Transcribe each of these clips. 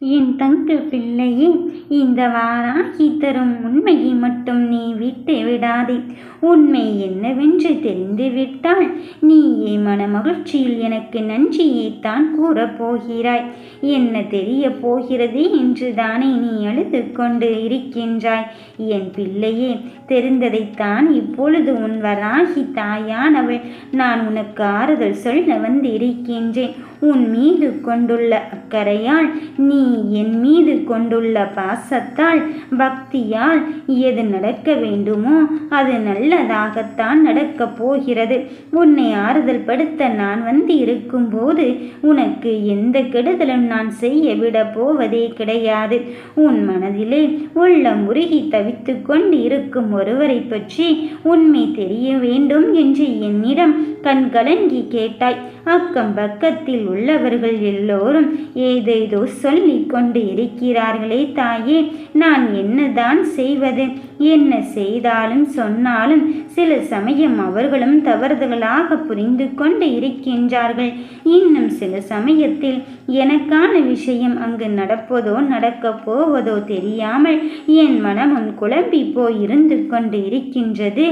என் தங்க பிள்ளையே இந்த வாராகி தரும் உண்மையை மட்டும் நீ விட்டு விடாதே. உண்மை என்னவென்று தெரிந்துவிட்டால் நீயே மனமகிழ்ச்சியில் எனக்கு நன்றியைத்தான் கூறப் போகிறாய். என்ன தெரிய போகிறது என்று தானே நீ அழுது கொண்டு இருக்கின்றாய். என் பிள்ளையே தெரிந்ததைத்தான் இப்பொழுது உன் வராகி தாயானவள். நான் உனக்கு ஆறுதல் சொல்ல வந்து இருக்கின்றேன் உன் மீது கொண்டுள்ள அக்கறையால் நீ என் மீது கொண்டுள்ள பாசத்தால் பக்தியால் எது நடக்க வேண்டுமோ அது நல்லதாகத்தான் நடக்கப் போகிறது. உன்னை ஆறுதல் படுத்த நான் வந்து இருக்கும்போது உனக்கு எந்த கெடுதலும் நான் செய்ய விட போவதே கிடையாது. உன் மனதிலே உள்ள உருகி தவித்து கொண்டு இருக்கும் ஒருவரை பற்றி உண்மை தெரிய வேண்டும் என்று என்னிடம் கண்கலங்கி கேட்டாய். அக்கம் பக்கத்தில் உள்ளவர்கள் எல்லோரும் ஏதேதோ சொல்லிக் கொண்டு இருக்கிறார்களே தாயே நான் என்னதான் செய்வது? என்ன செய்தாலும் சொன்னாலும் சில சமயம் அவர்களும் தவறுதலாக புரிந்து கொண்டு இருக்கின்றார்கள். இன்னும் சில சமயத்தில் எனக்கான விஷயம் அங்கு நடப்பதோ நடக்கப் போவதோ தெரியாமல் என் மனமும் குழம்பி போய் இருந்து கொண்டு இருக்கின்றது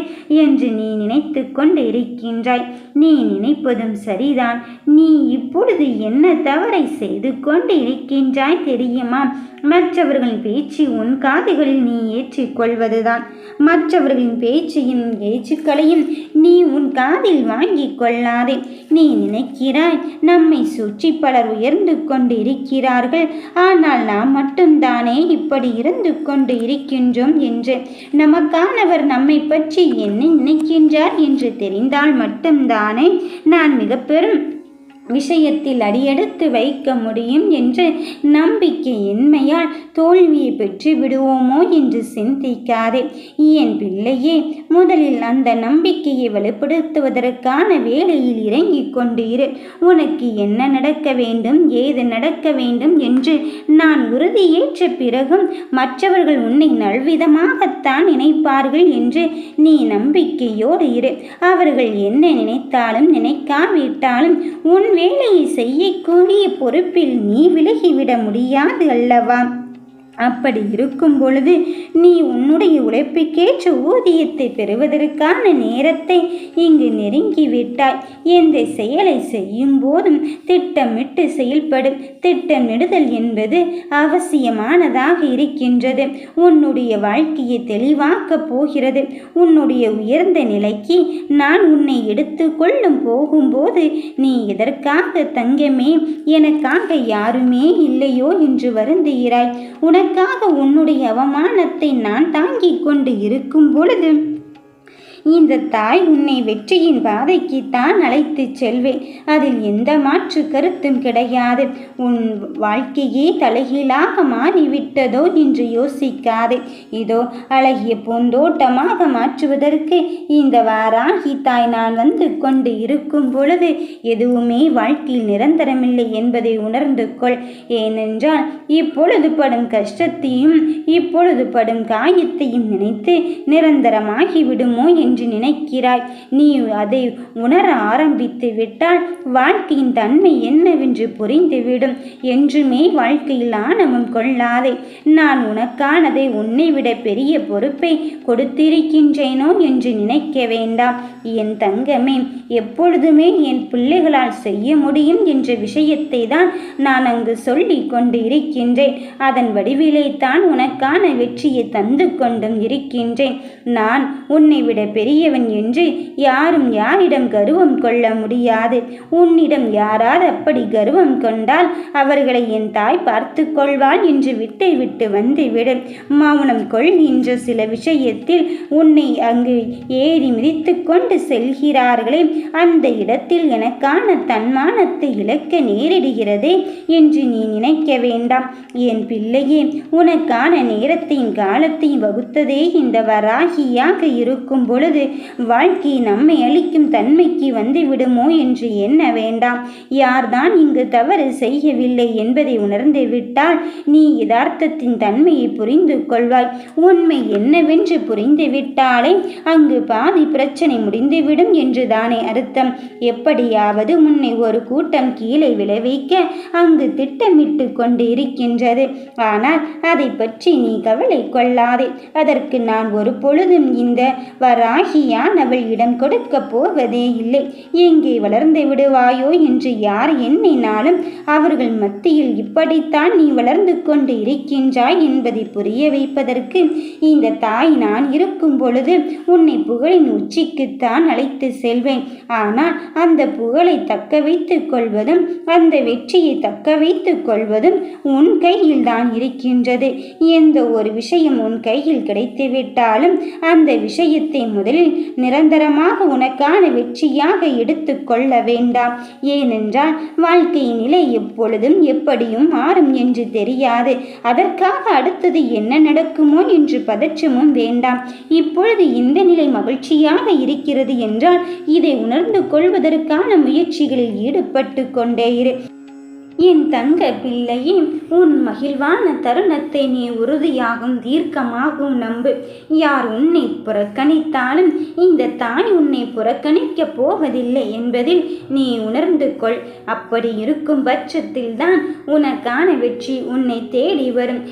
என்று நீ நினைத்து கொண்டு இருக்கின்றாய். நீ நினைப்பதும் சரிதான். நீ இப்பொழுது என்ன தவறை செய்து கொண்டு இருக்கின்றாய் தெரியுமா? மற்றவர்களின் பேச்சு உன் காதுகளில் நீ ஏற்றிக்கொள்வதுதான். மற்றவர்களின் பேச்சையும் ஏச்சுக்களையும் நீ உன் காதில் வாங்கிக் கொள்ளாதே. நீ நினைக்கிறாய் நம்மை சுற்றி பலர் உயர்ந்து கொண்டு இருக்கிறார்கள் ஆனால் நாம் மட்டும்தானே இப்படி இருந்து கொண்டு இருக்கின்றோம் என்று. நமக்கானவர் நம்மை பற்றி என்ன நினைக்கின்றார் என்று தெரிந்தால் மட்டும்தானே. நான் மிக பெரும் விஷயத்தில் அடியெடுத்து வைக்க முடியும் என்று நம்பிக்கை என்மையால் தோல்வியை பெற்று விடுவோமோ என்று சிந்திக்காதே. என் பிள்ளையே முதலில் அந்த நம்பிக்கையை வலுப்படுத்துவதற்கான வேலையில் இறங்கிக் கொண்டு இரு உனக்கு என்ன நடக்க வேண்டும் ஏது நடக்க வேண்டும் என்று நான் உறுதியேற்ற பிறகும் மற்றவர்கள் உன்னை நல்விதமாகத்தான் நினைப்பார்கள் என்று நீ நம்பிக்கையோடு இரு. அவர்கள் என்ன நினைத்தாலும் நினைக்காவிட்டாலும் உன் வேலையை செய்யக்கூடிய பொறுப்பில் நீ விலகிவிட முடியாது அல்லவா? அப்படி இருக்கும் பொழுது நீ உன்னுடைய உழைப்புக்கேற்ற ஊதியத்தை பெறுவதற்கான நேரத்தை இங்கு நெருங்கிவிட்டாய். எந்த செயலை செய்யும் போதும் திட்டமிட்டு செயல்படும். திட்டமிடுதல் என்பது அவசியமானதாக இருக்கின்றது. உன்னுடைய வாழ்க்கையை தெளிவாக்கப் போகிறது. உன்னுடைய உயர்ந்த நிலைக்கு நான் உன்னை எடுத்து கொள்ளும் போகும்போது நீ இதற்காக தங்கமே? எனக்காக யாருமே இல்லையோ என்று வருந்துகிறாய். உனக்கு உனக்காக உன்னுடைய அவமானத்தை நான் தாங்கிக் கொண்டு இருக்கும் பொழுது இந்த தாய் உன்னை வெற்றியின் பாதைக்கு தான் அழைத்துச் செல்வேன். அதில் எந்த மாற்று கருத்தும் கிடையாது. உன் வாழ்க்கையே தலைகீழாக மாறிவிட்டதோ என்று யோசிக்காதே. இதோ அழகிய பூந்தோட்டமாக மாற்றுவதற்கு இந்த வாராகி தாய் நான் வந்து கொண்டு இருக்கும் பொழுது எதுவுமே வாழ்க்கையில் நிரந்தரமில்லை என்பதை உணர்ந்து கொள். ஏனென்றால் இப்பொழுது படும் கஷ்டத்தையும் இப்பொழுது படும் காயத்தையும் நினைத்து நிரந்தரமாகி விடுமோ என்று என்று நினைக்கிறாய். நீ அதை உணர ஆரம்பித்து விட்டால் வாழ்க்கையின் தன்மை என்னவென்று புரிந்துவிடும். என்றுமே வாழ்க்கையில் ஆணவம் கொள்ளாதே. நான் உனக்கானதை உன்னை விட பெரிய பொறுப்பை கொடுத்திருக்கின்றேனோ என்று நினைக்க வேண்டாம். என் தங்கமே எப்பொழுதுமே என் பிள்ளைகளால் செய்ய முடியும் என்ற விஷயத்தை தான் நான் அங்கு சொல்லி கொண்டு இருக்கின்றேன் அதன் வடிவிலே தான் உனக்கான வெற்றியை தந்து கொண்டும் இருக்கின்றேன். நான் உன்னை விட பெரியவன் என்று யாரும் யாரிடம் கர்வம் கொள்ள முடியாது. உன்னிடம் யாராவது அப்படி கர்வம் கொண்டால் அவர்களை என் தாய் பார்த்து கொள்வாள் என்று விட்டை விட்டு வந்து மௌனம் கொள்கின்ற சில விஷயத்தில் உன்னை அங்கு ஏறி மிதித்து கொண்டு செல்கிறார்களே அந்த இடத்தில் எனக்கான தன்மானத்தை இழக்க நேரிடுகிறதே என்று நீ நினைக்க வேண்டாம். என் பிள்ளையே உனக்கான நேரத்தையும் காலத்தையும் வகுத்ததே இந்த வராகியாக இருக்கும் பொழுது பொழுது வாழ்க்கை நம்மை அளிக்கும் தன்மைக்கு வந்து விடுமோ என்று எண்ண வேண்டாம்? யார்தான் இங்கு தவறு செய்யவில்லை என்பதை உணர்ந்து விட்டால் நீ யதார்த்தத்தின் தன்மையை புரிந்து கொள்வாய். உண்மை என்னவென்று புரிந்து விட்டாலே அங்கு பாதி பிரச்சனை முடிந்துவிடும் என்றுதானே அர்த்தம். எப்படியாவது முன்னை ஒரு கூட்டம் கீழே விளைவிக்க அங்கு திட்டமிட்டு கொண்டு இருக்கின்றது ஆனால் அதை பற்றி நீ கவலை கொள்ளாதே. அதற்கு நான் ஒரு பொழுதும் இந்த வராய் அவள் இடம் கொடுக்க போவதே இல்லை. எங்கே வளர்ந்து விடுவாயோ என்று யார் எண்ணினாலும் அவர்கள் மத்தியில் இப்படித்தான் நீ வளர்ந்து கொண்டு இருக்கின்றாய் என்பதை புரிய வைப்பதற்கு இந்த தாய் நான் இருக்கும் பொழுது உன்னை புகழின் உச்சிக்குத்தான் அழைத்து செல்வேன். ஆனால் அந்த புகழை தக்க வைத்துக் கொள்வதும் அந்த வெற்றியை தக்க வைத்துக் கொள்வதும் உன் கையில் தான் இருக்கின்றது. எந்த ஒரு விஷயம் உன் கையில் கிடைத்துவிட்டாலும் அந்த விஷயத்தை முதலில் நிரந்தரமாக உனக்கான வெற்றியாக எடுத்து கொள்ள வேண்டாம். ஏனென்றால் வாழ்க்கையின் நிலை எப்பொழுதும் எப்படியும் மாறும் என்று தெரியாது. அதற்காக அடுத்தது என்ன நடக்குமோ என்று பதற்றமும் வேண்டாம். இப்பொழுது இந்த நிலை மகிழ்ச்சியாக இருக்கிறது என்றால் இதை உணர்ந்து கொள்வதற்கான முயற்சிகளில் ஈடுபட்டு கொண்டே இரு. என் தங்க பிள்ளையே உன் மகிழ்வான தருணத்தை நீ உறுதியாகும் தீர்க்கமாகும் நம்பு. யார் உன்னை புறக்கணித்தாலும் இந்த தாய் உன்னை புறக்கணிக்கப் போவதில்லை என்பதில் நீ உணர்ந்து கொள். அப்படி இருக்கும் பட்சத்தில்தான் உனக்கான வெற்றி உன்னை தேடி வரும்.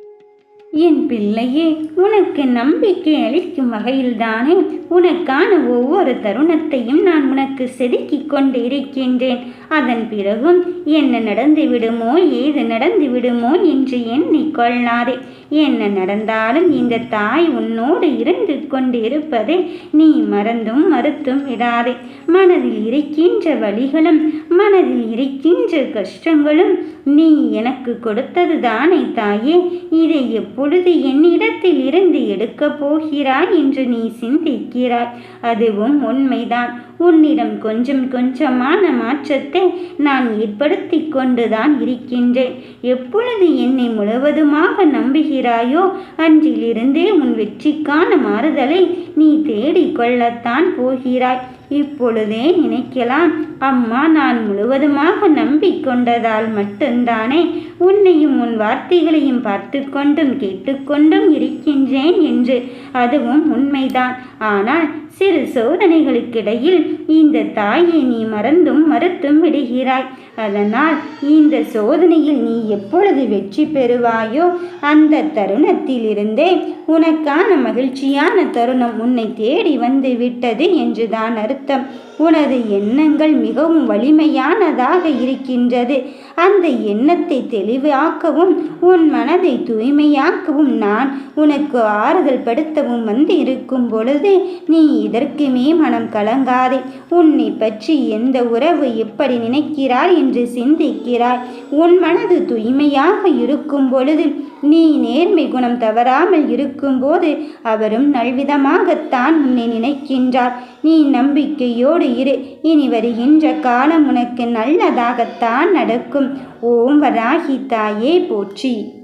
என் பிள்ளையே உனக்கு நம்பிக்கை அளிக்கும் வகையில்தானே. உனக்கான ஒவ்வொரு தருணத்தையும் நான் உனக்கு செதுக்கி கொண்டு இருக்கின்றேன் அதன் பிறகும் என்ன நடந்து விடுமோ ஏது நடந்து விடுமோ என்று எண்ணிக்கொள்ளாதே என்ன நடந்தாலும் இந்த தாய் உன்னோடு இருந்து கொண்டு இருப்பதை நீ மறந்தும் மறுத்தும் விடாதே. மனதில் இருக்கின்ற வழிகளும் மனதில் இருக்கின்ற கஷ்டங்களும் நீ எனக்கு கொடுத்தது தானே தாயே. இதை எப்போ பொழுது என்னிடத்தில் இருந்து எடுக்கப் போகிறாய் என்று நீ சிந்திக்கிறாய். அதுவும் உண்மைதான். உன்னிடம் கொஞ்சம் கொஞ்சமான மாற்றத்தை நான் ஏற்படுத்தி கொண்டுதான் இருக்கின்றேன். எப்பொழுது என்னை முழுவதுமாக நம்புகிறாயோ அன்றிலிருந்தே உன் வெற்றிக்கான மாறுதலை நீ தேடிக்கொள்ளத்தான் போகிறாய். இப்பொழுதே நினைக்கலாம். அம்மா நான் முழுவதுமாக நம்பிக்கொண்டதால் மட்டும்தானே உன்னையும் உன் வார்த்தைகளையும் பார்த்து கொண்டும் கேட்டுக்கொண்டும் இருக்கின்றேன் என்று. அதுவும் உண்மைதான். ஆனால் சிறு சோதனைகளுக்கிடையில் இந்த தாயை நீ மறந்தும் மறுத்தும் விடுகிறாய். அதனால் இந்த சோதனையில் நீ எப்பொழுது வெற்றி பெறுவாயோ அந்த தருணத்திலிருந்தே உனக்கான மகிழ்ச்சியான தருணம் உன்னை தேடி வந்து விட்டது என்றுதான் அர்த்தம். உனது எண்ணங்கள் மிகவும் வலிமையானதாக இருக்கின்றது. அந்த எண்ணத்தை தெளிவாக்கவும் உன் மனதை தூய்மையாக்கவும் நான் உனக்கு ஆறுதல் படுத்தவும் வந்து இருக்கும் பொழுது நீ இதற்குமே மனம் கலங்காதே. உன்னை பற்றி எந்த உறவு எப்படி நினைக்கிறார் என்று சிந்திக்கிறாய். உன் மனது தூய்மையாக இருக்கும் பொழுது நீ நேர்மை குணம் தவறாமல் இருக்கும்போது அவரும் நல்விதமாகத்தான் உன்னை நினைக்கின்றார். நீ நம்பிக்கையோடு இரு. இனி வருகின்ற காலம் உனக்கு நல்லதாகத்தான் நடக்கும். ஓம் வராகி தாயே போற்றி.